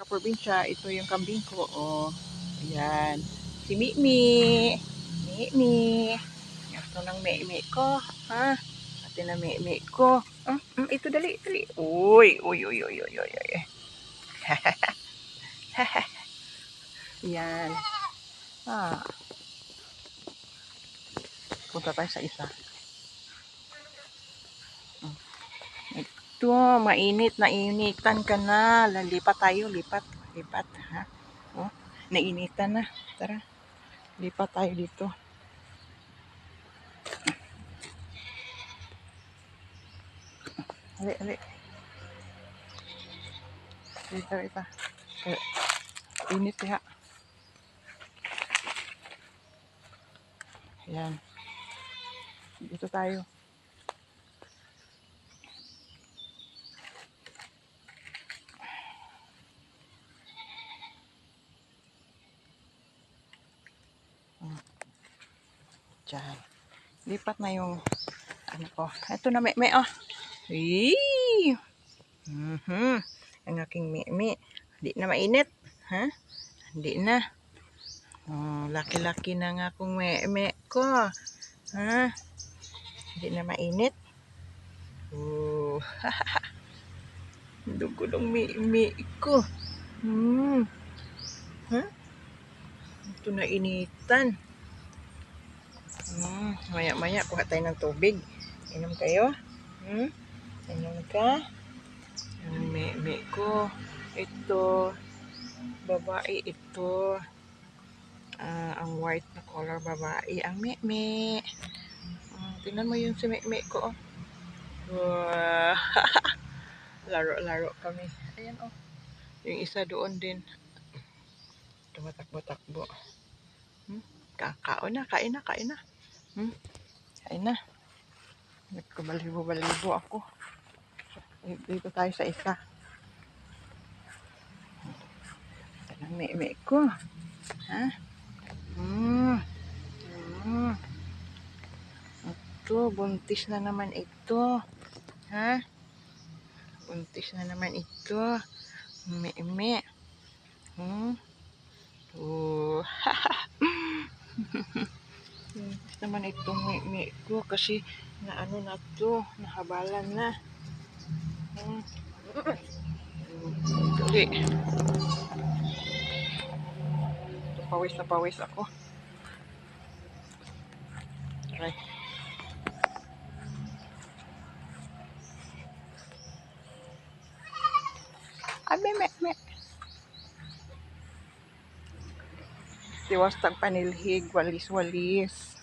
kaprobinsya, ito yung kambing ko. Oh, ayan. Si Mimi. Mimi. Ito ng Mimi ko. Ha? Ate na Mimi ko. Ah, mm, ito dali, dali. Uy, uy, uy, uy, uy, uy, uy. Yan. Ah. Punta tayo sa isa. Mm. Ito, mainit na initan ka na. Lalipat tayo, lipat. Lipat, ha? Oh, nainitan na. Tara. Lipat tayo dito. Ali, ali. Dito, dito. Eh, Init ya. Ayan. Dito tayo. Diyan. Lipat na yung ano ko. Ito na may may oh. Eee! Mhm. Ang aking mimi. Hindi na mainit. Ha? Hindi na. Oh, laki-laki na nga akong meme ko. Ha? Hindi na mainit. Oh. Dugo ng mimi ko. Hmm. Ha? Ito na initan. Hmm. Maya-maya, kuha tayo ng tubig. Inom kayo? Hmm? Inom ka? Ang meme ko. Ito. Babae ito. Ah, ang white na color babae. Ang meme. Hmm, tingnan mo yung si meme ko. Oh. Wow. Laro-laro kami. Ayan oh. Yung isa doon din. Tumatakbo-takbo. Hmm? Kakaon na, kain na, kain na. Hmm? Kain na. Nagkabalibo-balibo ako. Dito tayo sa isa. Meme ko. Ha? Hmm. Hmm. Ito, buntis na naman ito. Ha? Buntis na naman ito. Meme. Hmm. Oh. Buntis naman itong meme ko kasi na ano na to, nahabalan na. Hmm. Dali. Pawis na pawis ako. Aray. Abe, me, me. Tiwas tag panilhig, walis-walis.